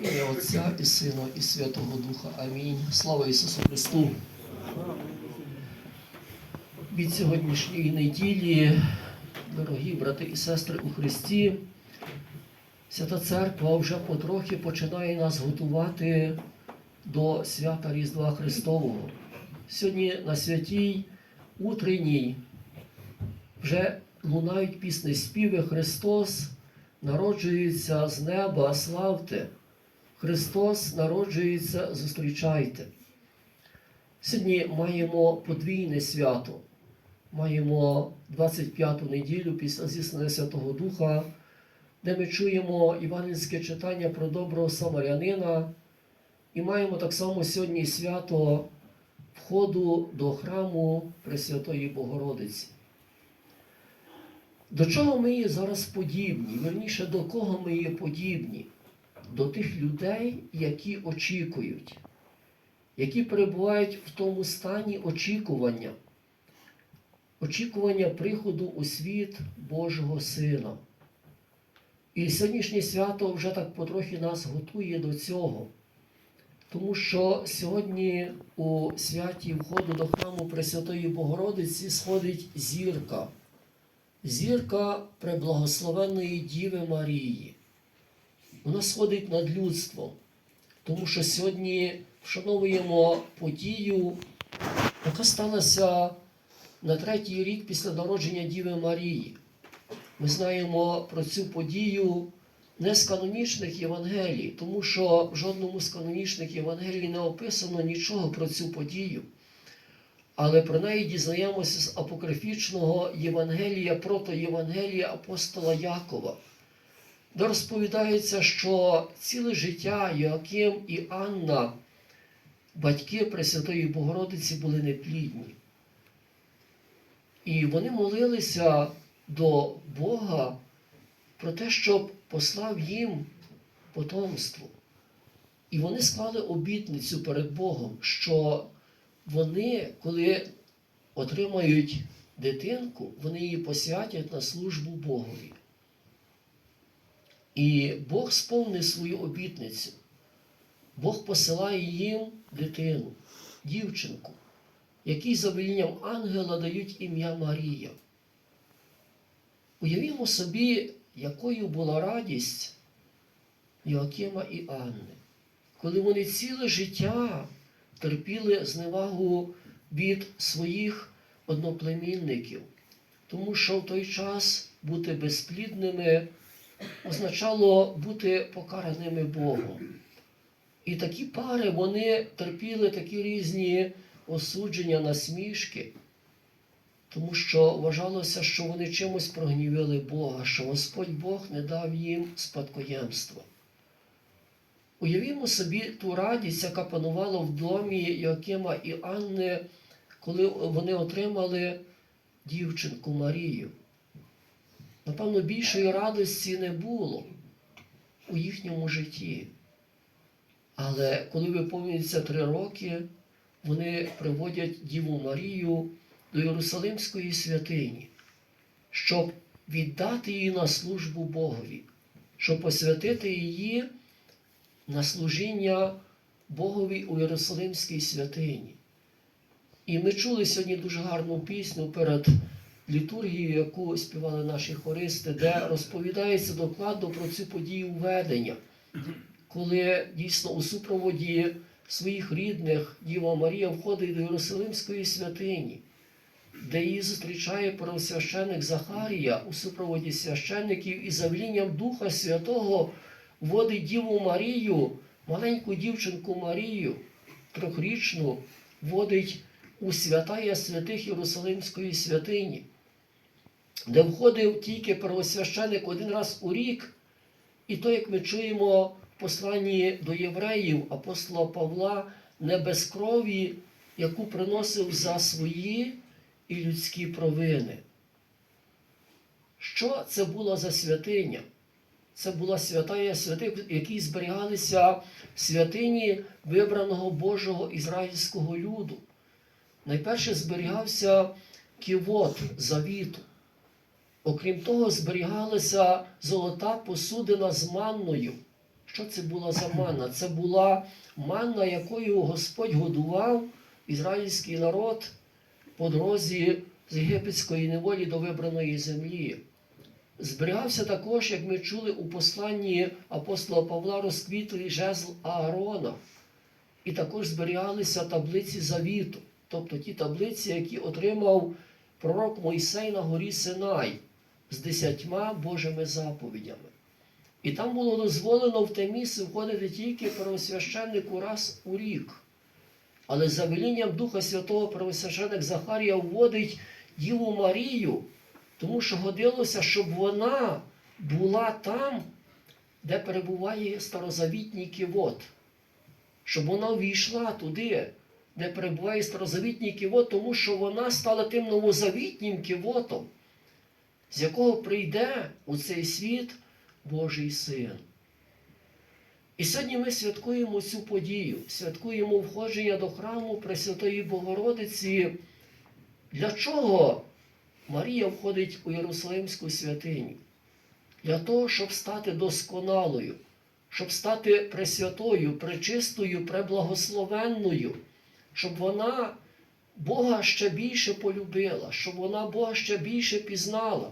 Ім'я Отця і Сина, і Святого Духа. Амінь. Слава Ісусу Христу. Від сьогоднішньої неділі, дорогі брати і сестри у Христі, Свята Церква вже потрохи починає нас готувати до свята Різдва Христового. Сьогодні на святій утренній вже лунають пісні співи Христос народжується з неба, славте. Христос народжується, зустрічайте. Сьогодні маємо подвійне свято. Маємо 25-ту неділю після зіснення Святого Духа, де ми чуємо івангельське читання про доброго самарянина. І маємо так само сьогодні свято входу до храму Пресвятої Богородиці. До чого ми є зараз подібні? Верніше, до кого ми є подібні? До тих людей, які очікують, які перебувають в тому стані очікування, очікування приходу у світ Божого Сина. І сьогоднішнє свято вже так потрохи нас готує до цього. Тому що сьогодні у святі входу до храму Пресвятої Богородиці сходить зірка зірка преблагословенної Діви Марії. Вона сходить над людством, тому що сьогодні вшановуємо подію, яка сталася на третій рік після народження Діви Марії. Ми знаємо про цю подію не з канонічних Євангелій, тому що в жодному з канонічних Євангелій не описано нічого про цю подію. Але про неї дізнаємося з апокрифічного Євангелія протоєвангелія апостола Якова, де розповідається, що ціле життя Йоаким і Анна, батьки Пресвятої Богородиці, були неплідні. І вони молилися до Бога про те, щоб послав їм потомство. І вони склали обітницю перед Богом, що вони, коли отримають дитинку, вони її посвятять на службу Богові. І Бог сповнив свою обітницю. Бог посилає їм дитину, дівчинку, якій за велінням ангела дають ім'я Марія. Уявімо собі, якою була радість Йоакима і Анни, коли вони ціле життя терпіли зневагу від своїх одноплемінників, тому що в той час бути безплідними означало бути покараними Богом. І такі пари вони терпіли такі різні осудження, насмішки, тому що вважалося, що вони чимось прогнівили Бога, що Господь Бог не дав їм спадкоємства. Уявімо собі ту радість, яка панувала в домі Йоакима і Анни, коли вони отримали дівчинку Марію. Напевно, більшої радості не було у їхньому житті. Але коли виповнюється три роки, вони приводять Діву Марію до Єрусалимської святині, щоб віддати її на службу Богові, щоб посвятити її на служіння Богові у Єрусалимській святині. І ми чули сьогодні дуже гарну пісню перед літургією, яку співали наші хористи, де розповідається докладно про цю подію введення, коли дійсно у супроводі своїх рідних Діва Марія входить до Єрусалимської святині, де її зустрічає первосвященик Захарія у супроводі священників і завлінням Духа Святого вводить Діву Марію, маленьку дівчинку Марію, трьохрічну, вводить у святая святих Єрусалимської святині, де входив тільки первосвященик один раз у рік, і то, як ми чуємо в посланні до євреїв апостола Павла, не без крові, яку приносив за свої і людські провини. Що це була за святиня? Це була святая святих, в якій зберігалися святині вибраного Божого ізраїльського люду. Найперше зберігався ківот завіту. Окрім того, зберігалася золота посудина з манною, Що це була за манна? Це була манна, якою Господь годував ізраїльський народ по дорозі з єгипетської неволі до вибраної землі. Зберігався також, як ми чули у посланні апостола Павла, розквітлий жезл Аарона. І також зберігалися таблиці завіту, тобто ті таблиці, які отримав пророк Мойсей на горі Синай з десятьма Божими заповідями. І там було дозволено в те місце входити тільки первосвященнику раз у рік. Але за велінням Духа Святого первосвященник Захарія вводить Діву Марію, тому що годилося, щоб вона була там, де перебуває старозавітній кивот. Щоб вона увійшла туди, де перебуває старозавітній кивот, тому що вона стала тим новозавітнім кивотом, з якого прийде у цей світ Божий Син. І сьогодні ми святкуємо цю подію, святкуємо входження до храму Пресвятої Богородиці. Для чого Марія входить у Єрусалимську святиню? Для того, щоб стати досконалою, щоб стати пресвятою, пречистою, преблагословенною, щоб вона Бога ще більше полюбила, щоб вона Бога ще більше пізнала,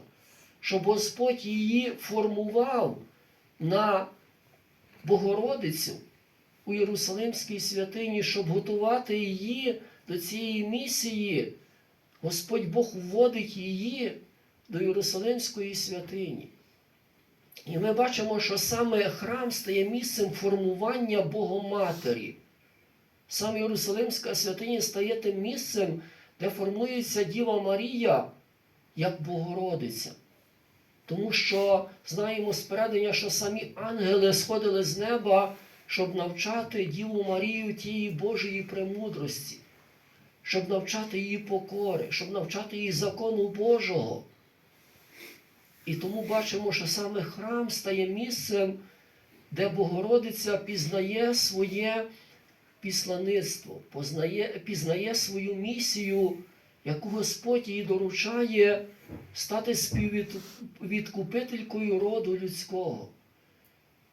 щоб Господь її формував на Богородицю у Єрусалимській святині, щоб готувати її до цієї місії. Господь Бог вводить її до Єрусалимської святині. І ми бачимо, що саме храм стає місцем формування Богоматері. Саме Єрусалимська святиня стає тим місцем, де формується Діва Марія як Богородиця. Тому що знаємо спередення, що самі ангели сходили з неба, щоб навчати Діву Марію тієї Божої премудрості, щоб навчати її покори, щоб навчати її закону Божого. І тому бачимо, що саме храм стає місцем, де Богородиця пізнає своє післаництво, познає, пізнає свою місію, яку Господь їй доручає стати співвідкупителькою роду людського.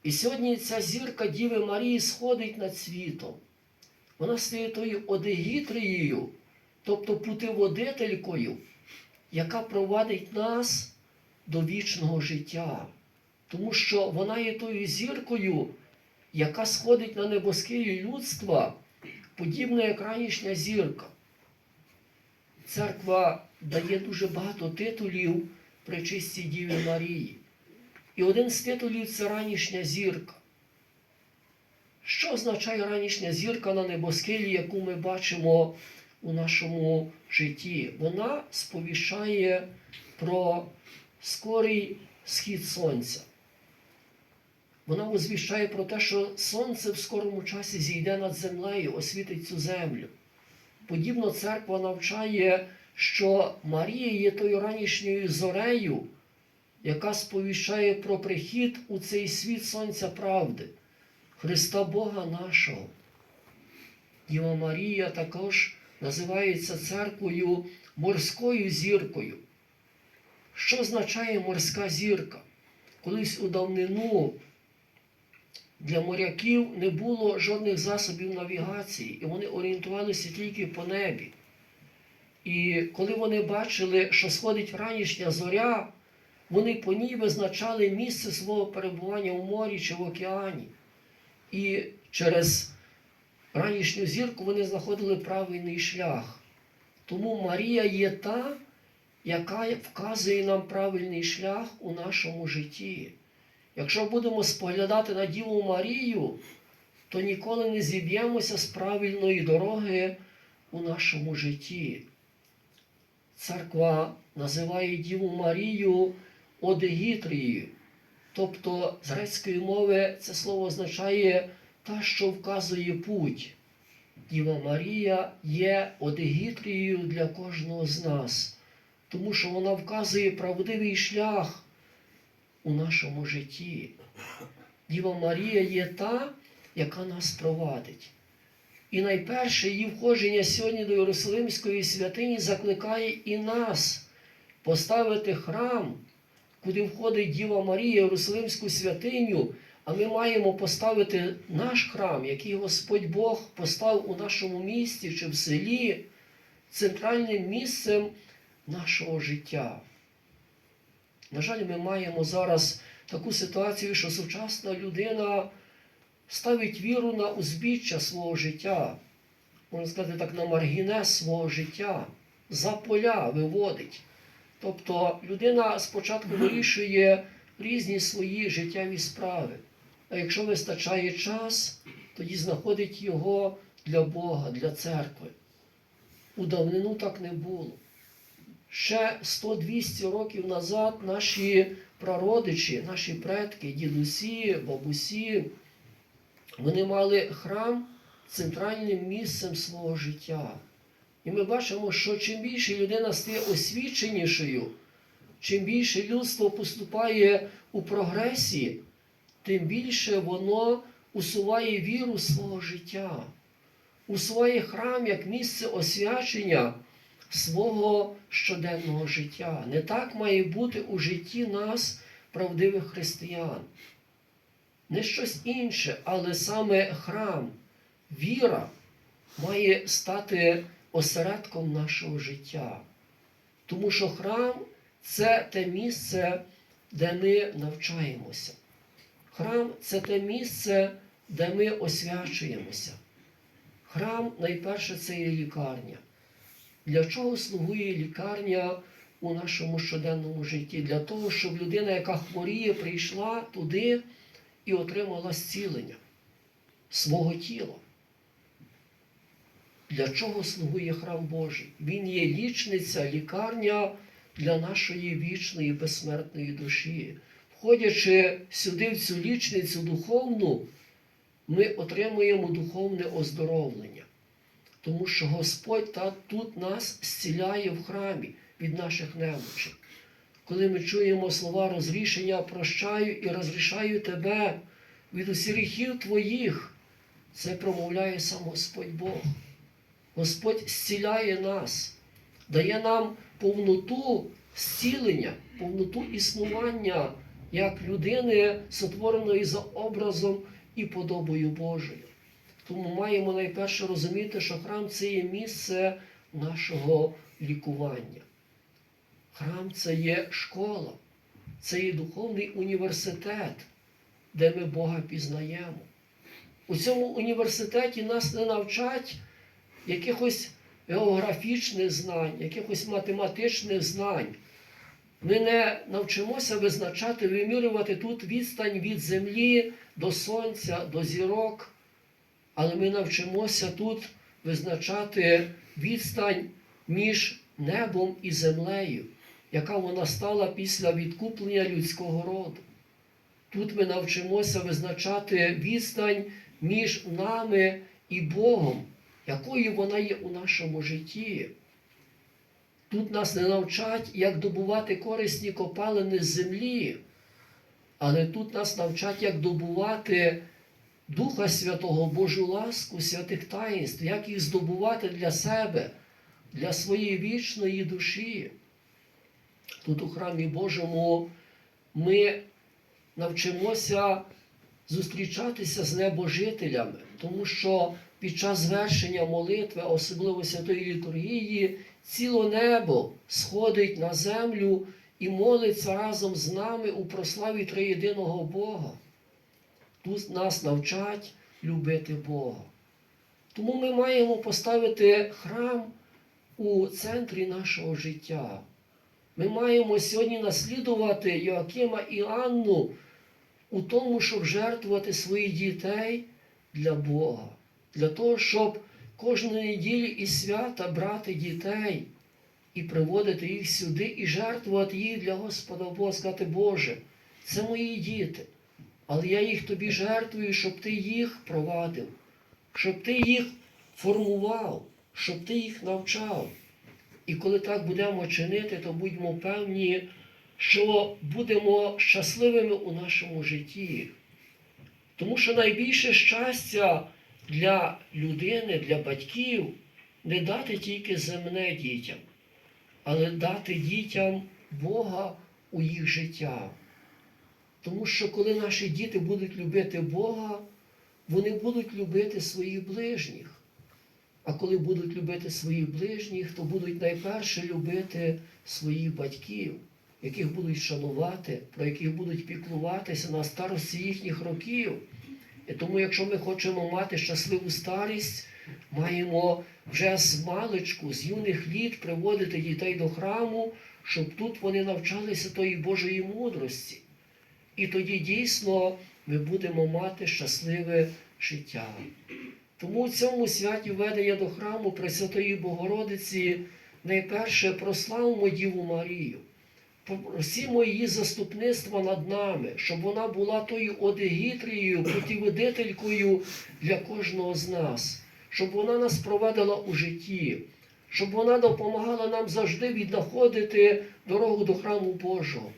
І сьогодні ця зірка Діви Марії сходить над світом. Вона стає тою одегітрією, тобто путеводителькою, яка провадить нас до вічного життя. Тому що вона є тою зіркою, яка сходить на небоскилі людства, подібно як ранішня зірка. Церква дає дуже багато титулів пречистій Діві Марії. І один з титулів це ранішня зірка. Що означає ранішня зірка на небоскилі, яку ми бачимо у нашому житті? Вона сповіщає про скорий схід сонця. Вона возвіщає про те, що сонце в скорому часі зійде над землею, освітить цю землю. Подібно церква навчає, що Марія є тою ранішньою зорею, яка сповіщає про прихід у цей світ Сонця правди, Христа Бога нашого. Діва Марія також називається церквою морською зіркою. Що означає морська зірка? Колись у давнину для моряків не було жодних засобів навігації, і вони орієнтувалися тільки по небі. І коли вони бачили, що сходить ранішня зоря, вони по ній визначали місце свого перебування у морі чи в океані. І через ранішню зірку вони знаходили правильний шлях. Тому Марія є та, яка вказує нам правильний шлях у нашому житті. Якщо будемо споглядати на Діву Марію, то ніколи не зіб'ємося з правильної дороги у нашому житті. Церква називає Діву Марію Одегітрією. Тобто з грецької мови це слово означає та, що вказує путь. Діва Марія є одегітрією для кожного з нас, тому що вона вказує правдивий шлях у нашому житті. Діва Марія є та, яка нас провадить. І найперше її входження сьогодні до Єрусалимської святині закликає і нас поставити храм, куди входить Діва Марія, Єрусалимську святиню, а ми маємо поставити наш храм, який Господь Бог поставив у нашому місті чи в селі, центральним місцем нашого життя. На жаль, ми маємо зараз таку ситуацію, що сучасна людина ставить віру на узбіччя свого життя, можна сказати так, на маргіне свого життя, за поля виводить. Тобто людина спочатку вирішує різні свої життєві справи. А якщо вистачає час, тоді знаходить його для Бога, для церкви. У давнину так не було. Ще 100-200 років назад наші прародичі, наші предки, дідусі, бабусі, вони мали храм центральним місцем свого життя. І ми бачимо, що чим більше людина стає освіченішою, чим більше людство поступає у прогресі, тим більше воно усуває віру свого життя, усуває храм як місце освячення свого щоденного життя. Не так має бути у житті нас, правдивих християн. Не щось інше, але саме храм, віра має стати осередком нашого життя. Тому що храм це те місце, де ми навчаємося. Храм це те місце, де ми освячуємося. Храм найперше це є лікарня. Для чого слугує лікарня у нашому щоденному житті? Для того, щоб людина, яка хворіє, прийшла туди і отримала зцілення свого тіла. Для чого слугує храм Божий? Він є лічниця, лікарня для нашої вічної безсмертної душі. Входячи сюди, в цю лічницю духовну, ми отримуємо духовне оздоровлення. Тому що Господь та, тут нас зціляє в храмі від наших немочей. Коли ми чуємо слова розрішення, прощаю і розрішаю тебе від усіх гріхів твоїх, це промовляє сам Господь Бог. Господь зціляє нас, дає нам повноту зцілення, повноту існування як людини, сотвореної за образом і подобою Божою. Тому маємо найперше розуміти, що храм це є місце нашого лікування. Храм це є школа, це є духовний університет, де ми Бога пізнаємо. У цьому університеті нас не навчать якихось географічних знань, якихось математичних знань. Ми не навчимося визначати, вимірювати тут відстань від землі до сонця, до зірок, але ми навчимося тут визначати відстань між небом і землею, яка вона стала після відкуплення людського роду. Тут ми навчимося визначати відстань між нами і Богом, якою вона є у нашому житті. Тут нас не навчать, як добувати корисні копалини з землі, але тут нас навчать, як добувати Духа Святого, Божу ласку, святих таїнств, як їх здобувати для себе, для своєї вічної душі. Тут у храмі Божому ми навчимося зустрічатися з небожителями, тому що під час звершення молитви, особливо святої літургії, ціло небо сходить на землю і молиться разом з нами у прославі триєдиного Бога. Тут нас навчать любити Бога. Тому ми маємо поставити храм у центрі нашого життя. Ми маємо сьогодні наслідувати Йоакима і Анну у тому, щоб жертвувати своїх дітей для Бога, для того, щоб кожної неділі і свята брати дітей і приводити їх сюди, і жертвувати їх для Господа Бога, сказати, Боже, це мої діти, але я їх тобі жертвую, щоб ти їх провадив, щоб ти їх формував, щоб ти їх навчав. І коли так будемо чинити, то будьмо певні, що будемо щасливими у нашому житті. Тому що найбільше щастя для людини, для батьків не дати тільки земне дітям, але дати дітям Бога у їх життя. Тому що коли наші діти будуть любити Бога, вони будуть любити своїх ближніх. А коли будуть любити своїх ближніх, то будуть найперше любити своїх батьків, яких будуть шанувати, про яких будуть піклуватися на старості їхніх років. І тому, якщо ми хочемо мати щасливу старість, маємо вже з маличку, з юних літ приводити дітей до храму, щоб тут вони навчалися тої Божої мудрості. І тоді дійсно ми будемо мати щасливе життя. Тому в цьому святі введення до храму Пресвятої Богородиці найперше прославимо Діву Марію. Просімо її заступництва над нами, щоб вона була тою одегітрією, путіводителькою для кожного з нас, щоб вона нас провадила у житті, щоб вона допомагала нам завжди віднаходити дорогу до храму Божого,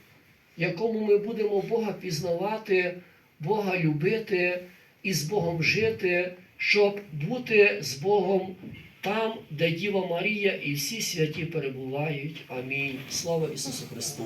в якому ми будемо Бога пізнавати, Бога любити і з Богом жити, щоб бути з Богом там, де Діва Марія і всі святі перебувають. Амінь. Слава Ісусу Христу!